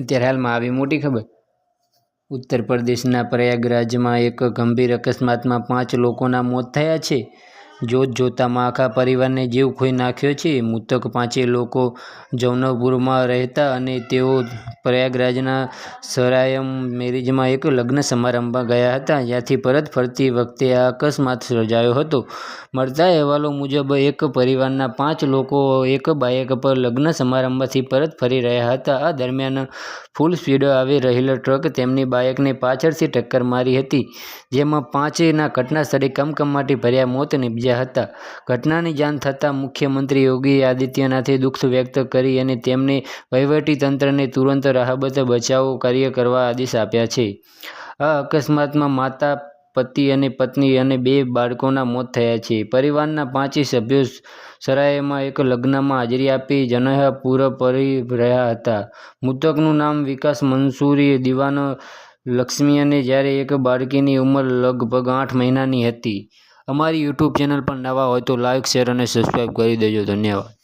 અત્યારે હાલમાં આવી મોટી ખબર. ઉત્તર પ્રદેશના પ્રયાગરાજમાં એક ગંભીર અકસ્માતમાં પાંચ લોકોના મોત થયા છે. જોત જોતામાં આખા પરિવારને જીવ ખોઈ નાખ્યો છે. મૃતક પાંચેય લોકો જૌનપુરમાં રહેતા અને તેઓ પ્રયાગરાજના સરાયમ મેરેજમાં એક લગ્ન સમારંભમાં ગયા હતા, જ્યાંથી પરત ફરતી વખતે આ અકસ્માત સર્જાયો હતો. મળતા અહેવાલો મુજબ એક પરિવારના પાંચ લોકો એક બાઇક પર લગ્ન સમારંભથી પરત ફરી રહ્યા હતા. આ દરમિયાન ફૂલ સ્પીડે આવી રહેલો ટ્રક તેમની બાઇકને પાછળથી ટક્કર મારી હતી, જેમાં પાંચેયના ઘટનાસ્થળે કમકમાટી ભર્યા મોત નિપજ્યા હતા. ઘટનાની જાણ થતાં મુખ્યમંત્રી યોગી આદિત્યનાથે દુઃખ વ્યક્ત કરી અને તેમને વહીવટીતંત્રને તુરંત રાહબત બચાવ કાર્ય કરવા આદેશ આપ્યા છે. આ અકસ્માતમાં માતા, પતિ અને પત્ની અને બે બાળકોના મોત થયા છે. પરિવારના પાંચેય સભ્યો સરાયમાં એક લગ્નમાં હાજરી આપી જનૈયા પૂરા રહ્યા હતા. મૃતકનું નામ વિકાસ મંસૂરી દિવાનો લક્ષ્મી અને જ્યારે એક બાળકીની ઉંમર લગભગ આઠ મહિનાની હતી. અમારી યુટ્યુબ ચેનલ પર નવા હોય તો લાઇક શેર અને સબસ્ક્રાઈબ કરી દેજો. ધન્યવાદ.